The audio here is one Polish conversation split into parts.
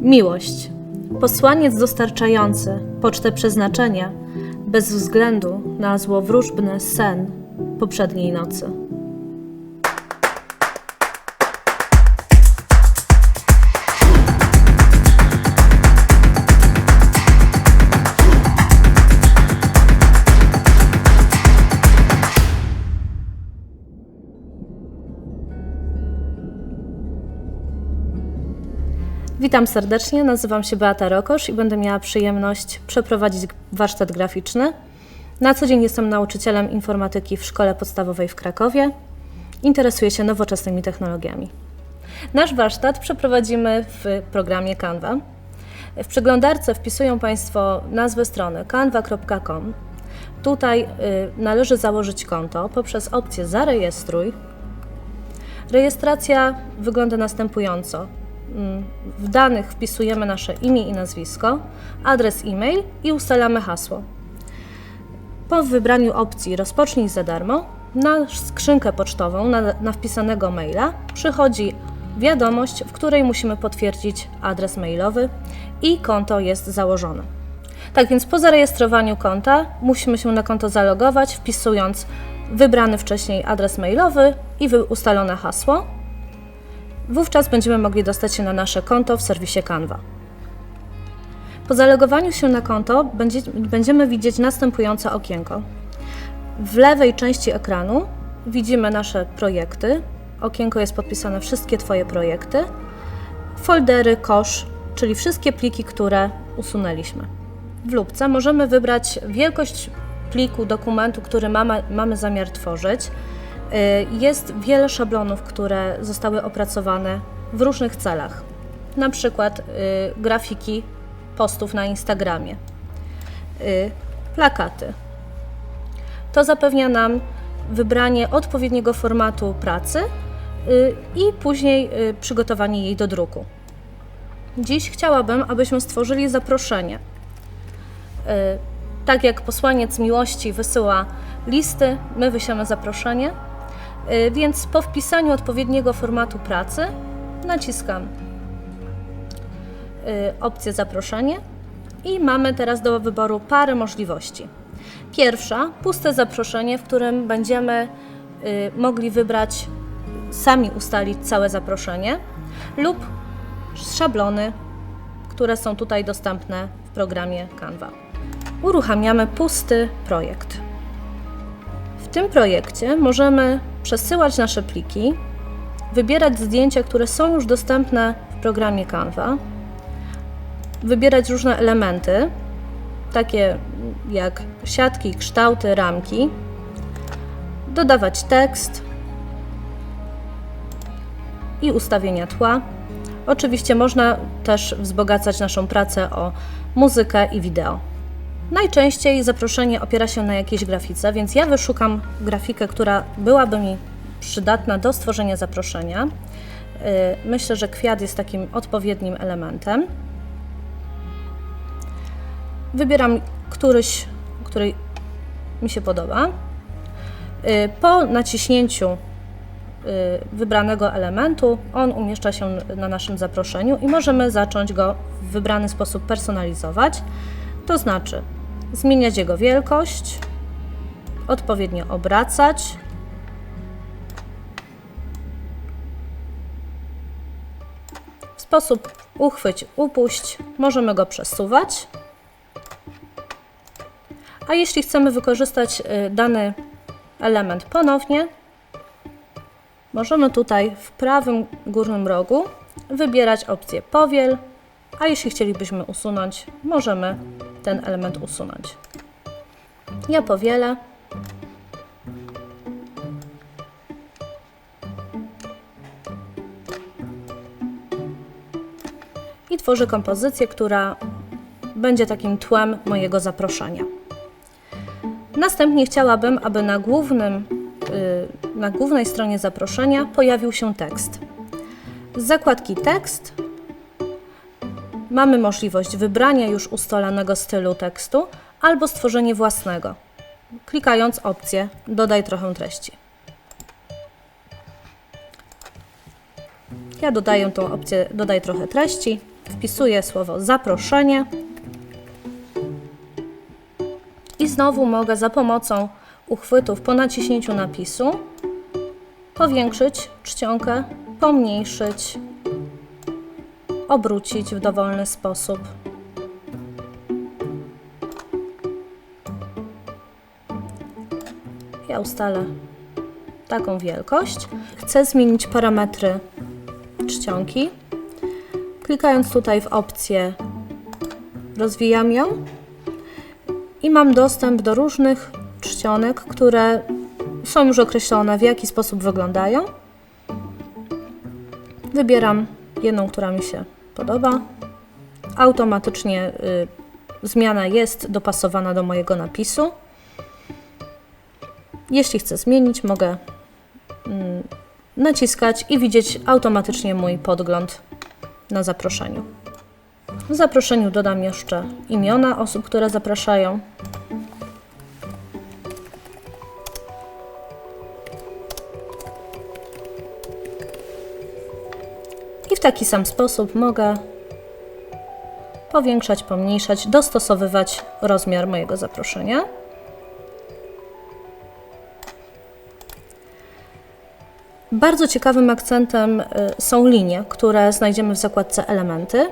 Miłość. Posłaniec dostarczający pocztę przeznaczenia bez względu na złowróżbny sen poprzedniej nocy. Witam serdecznie, nazywam się Beata Rokosz i będę miała przyjemność przeprowadzić warsztat graficzny. Na co dzień jestem nauczycielem informatyki w szkole podstawowej w Krakowie. Interesuję się nowoczesnymi technologiami. Nasz warsztat przeprowadzimy w programie Canva. W przeglądarce wpisują Państwo nazwę strony canva.com. Tutaj y, należy założyć konto poprzez opcję Zarejestruj. Rejestracja wygląda następująco. Mm, W danych wpisujemy nasze imię i nazwisko, adres e-mail i ustalamy hasło. Po wybraniu opcji Rozpocznij za darmo, na skrzynkę pocztową na, na wpisanego maila przychodzi wiadomość, w której musimy potwierdzić adres mailowy i konto jest założone. Tak więc po zarejestrowaniu konta musimy się na konto zalogować, wpisując wybrany wcześniej adres mailowy i ustalone hasło. Wówczas będziemy mogli dostać się na nasze konto w serwisie Canva. Po zalogowaniu się na konto będzie, będziemy widzieć następujące okienko. W lewej części ekranu widzimy nasze projekty. Okienko jest podpisane wszystkie Twoje projekty. Foldery, kosz, czyli wszystkie pliki, które usunęliśmy. W lubce możemy wybrać wielkość pliku, dokumentu, który mamy, mamy zamiar tworzyć. Y, Jest wiele szablonów, które zostały opracowane w różnych celach. Na przykład y, grafiki postów na Instagramie, y, plakaty. To zapewnia nam wybranie odpowiedniego formatu pracy i później przygotowanie jej do druku. Dziś chciałabym, abyśmy stworzyli zaproszenie. Tak jak posłaniec miłości wysyła listy, my wyślemy zaproszenie. Y, Więc po wpisaniu odpowiedniego formatu pracy naciskam y, opcję zaproszenie i mamy teraz do wyboru parę możliwości. Pierwsza, puste zaproszenie, w którym będziemy y, mogli wybrać, sami ustalić całe zaproszenie lub szablony, które są tutaj dostępne w programie Canva. Uruchamiamy pusty projekt. W tym projekcie możemy przesyłać nasze pliki, wybierać zdjęcia, które są już dostępne w programie Canva, wybierać różne elementy, takie jak siatki, kształty, ramki, dodawać tekst i ustawienia tła. Oczywiście można też wzbogacać naszą pracę o muzykę i wideo. Najczęściej zaproszenie opiera się na jakiejś grafice, więc ja wyszukam grafikę, która byłaby mi przydatna do stworzenia zaproszenia. Yy, Myślę, że kwiat jest takim odpowiednim elementem. Wybieram któryś, który mi się podoba. Yy, Po naciśnięciu yy, wybranego elementu, on umieszcza się na naszym zaproszeniu i możemy zacząć go w wybrany sposób personalizować. To znaczy zmieniać jego wielkość, odpowiednio obracać. W sposób uchwyć, upuść możemy go przesuwać. A jeśli chcemy wykorzystać y, dany element ponownie, możemy tutaj w prawym górnym rogu wybierać opcję powiel, a jeśli chcielibyśmy usunąć, możemy ten element usunąć. Ja powielę. I tworzę kompozycję, która będzie takim tłem mojego zaproszenia. Następnie chciałabym, aby na, głównym, y, na głównej stronie zaproszenia pojawił się tekst. Z zakładki tekst mamy możliwość wybrania już ustalonego stylu tekstu albo stworzenie własnego, klikając opcję Dodaj trochę treści. Ja dodaję tą opcję Dodaj trochę treści wpisuję słowo zaproszenie i znowu mogę za pomocą uchwytów po naciśnięciu napisu powiększyć czcionkę, pomniejszyć, obrócić w dowolny sposób. Ja ustalę taką wielkość. Chcę zmienić parametry czcionki. Klikając tutaj w opcję rozwijam ją i mam dostęp do różnych czcionek, które są już określone, w jaki sposób wyglądają. Wybieram jedną, która mi się podoba. Automatycznie y, zmiana jest dopasowana do mojego napisu. Jeśli chcę zmienić, mogę mm, naciskać i widzieć automatycznie mój podgląd na zaproszeniu. W zaproszeniu dodam jeszcze imiona osób, które zapraszają. Taki sam sposób mogę powiększać, pomniejszać, dostosowywać rozmiar mojego zaproszenia. Bardzo ciekawym akcentem y, są linie, które znajdziemy w zakładce Elementy.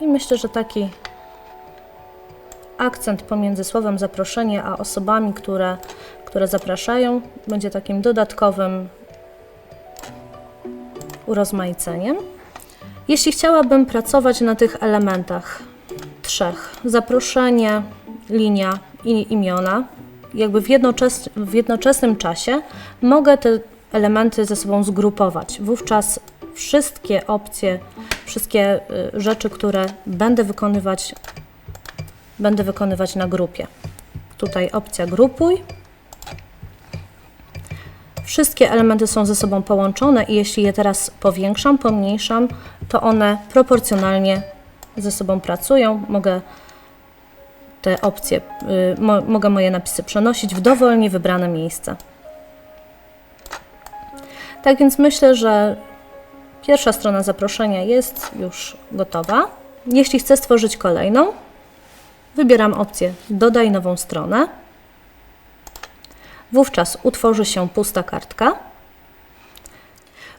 I myślę, że taki akcent pomiędzy słowem zaproszenie a osobami, które, które zapraszają, będzie takim dodatkowym urozmaiceniem. Jeśli chciałabym pracować na tych elementach trzech, zaproszenie, linia i imiona, jakby w, jednoczes, w jednoczesnym czasie mogę te elementy ze sobą zgrupować. Wówczas wszystkie opcje, wszystkie y, rzeczy, które będę wykonywać, będę wykonywać na grupie. Tutaj opcja grupuj. Wszystkie elementy są ze sobą połączone i jeśli je teraz powiększam, pomniejszam, to one proporcjonalnie ze sobą pracują. Mogę te opcje, y, mo, mogę moje napisy przenosić w dowolnie wybrane miejsce. Tak więc myślę, że pierwsza strona zaproszenia jest już gotowa. Jeśli chcę stworzyć kolejną, wybieram opcję Dodaj nową stronę. Wówczas utworzy się pusta kartka.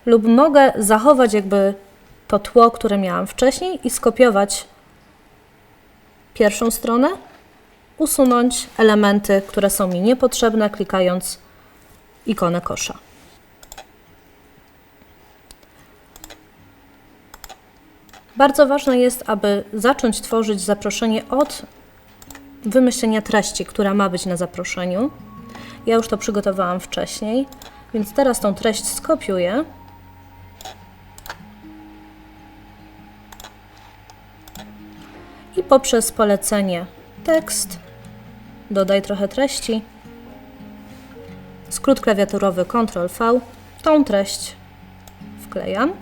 Lub mogę zachować jakby to tło, które miałam wcześniej i skopiować pierwszą stronę, usunąć elementy, które są mi niepotrzebne, klikając ikonę kosza. Bardzo ważne jest, aby zacząć tworzyć zaproszenie od wymyślenia treści, która ma być na zaproszeniu. Ja już to przygotowałam wcześniej, więc teraz tą treść skopiuję. I poprzez polecenie tekst, dodaj trochę treści, skrót klawiaturowy Ctrl V, tą treść wklejam.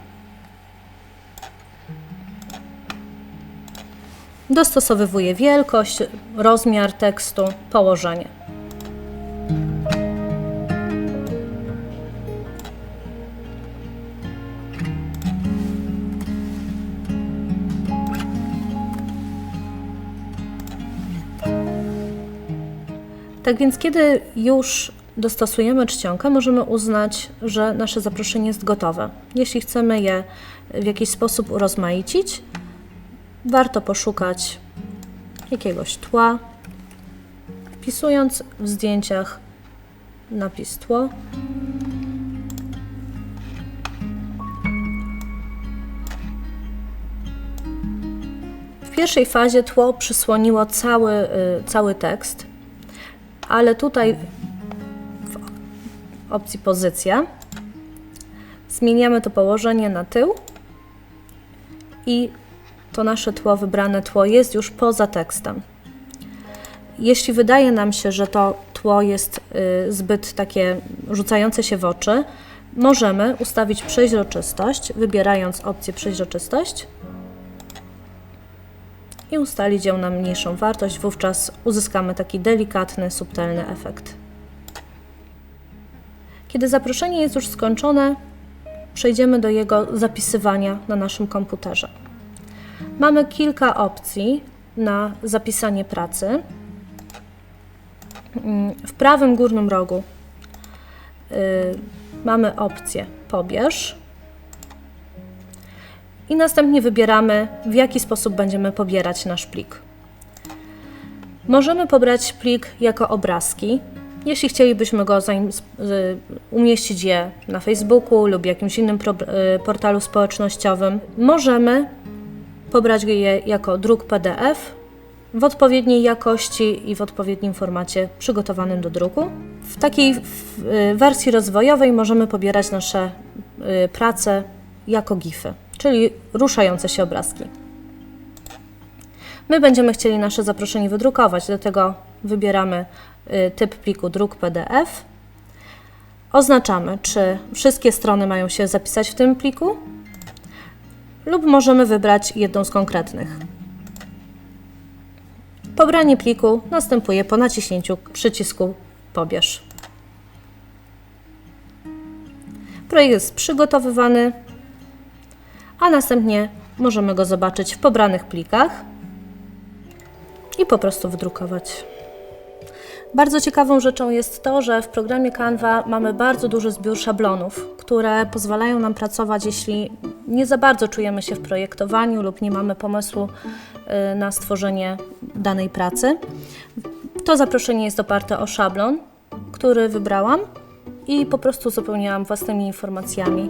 Dostosowywuję wielkość, rozmiar tekstu, położenie. Tak więc, kiedy już dostosujemy czcionkę, możemy uznać, że nasze zaproszenie jest gotowe. Jeśli chcemy je w jakiś sposób urozmaicić, warto poszukać jakiegoś tła, wpisując w zdjęciach napis tło. W pierwszej fazie tło przysłoniło cały, y, cały tekst, ale tutaj w opcji pozycja zmieniamy to położenie na tył i to nasze tło, wybrane tło jest już poza tekstem. Jeśli wydaje nam się, że to tło jest y, zbyt takie rzucające się w oczy, możemy ustawić przeźroczystość, wybierając opcję przeźroczystość i ustalić ją na mniejszą wartość, wówczas uzyskamy taki delikatny, subtelny efekt. Kiedy zaproszenie jest już skończone, przejdziemy do jego zapisywania na naszym komputerze. Mamy kilka opcji na zapisanie pracy. W prawym górnym rogu y, mamy opcję Pobierz i następnie wybieramy, w jaki sposób będziemy pobierać nasz plik. Możemy pobrać plik jako obrazki, jeśli chcielibyśmy go umieścić je na Facebooku lub jakimś innym y, portalu społecznościowym. Możemy pobrać je jako druk PDF w odpowiedniej jakości i w odpowiednim formacie przygotowanym do druku. W takiej y, wersji rozwojowej możemy pobierać nasze y, prace jako GIFy, czyli ruszające się obrazki. My będziemy chcieli nasze zaproszenie wydrukować, dlatego wybieramy y, typ pliku druk PDF. Oznaczamy, czy wszystkie strony mają się zapisać w tym pliku, lub możemy wybrać jedną z konkretnych. Pobranie pliku następuje po naciśnięciu przycisku Pobierz. Projekt jest przygotowywany, a następnie możemy go zobaczyć w pobranych plikach i po prostu wydrukować. Bardzo ciekawą rzeczą jest to, że w programie Canva mamy bardzo duży zbiór szablonów, które pozwalają nam pracować, jeśli nie za bardzo czujemy się w projektowaniu lub nie mamy pomysłu y, na stworzenie danej pracy. To zaproszenie jest oparte o szablon, który wybrałam i po prostu uzupełniałam własnymi informacjami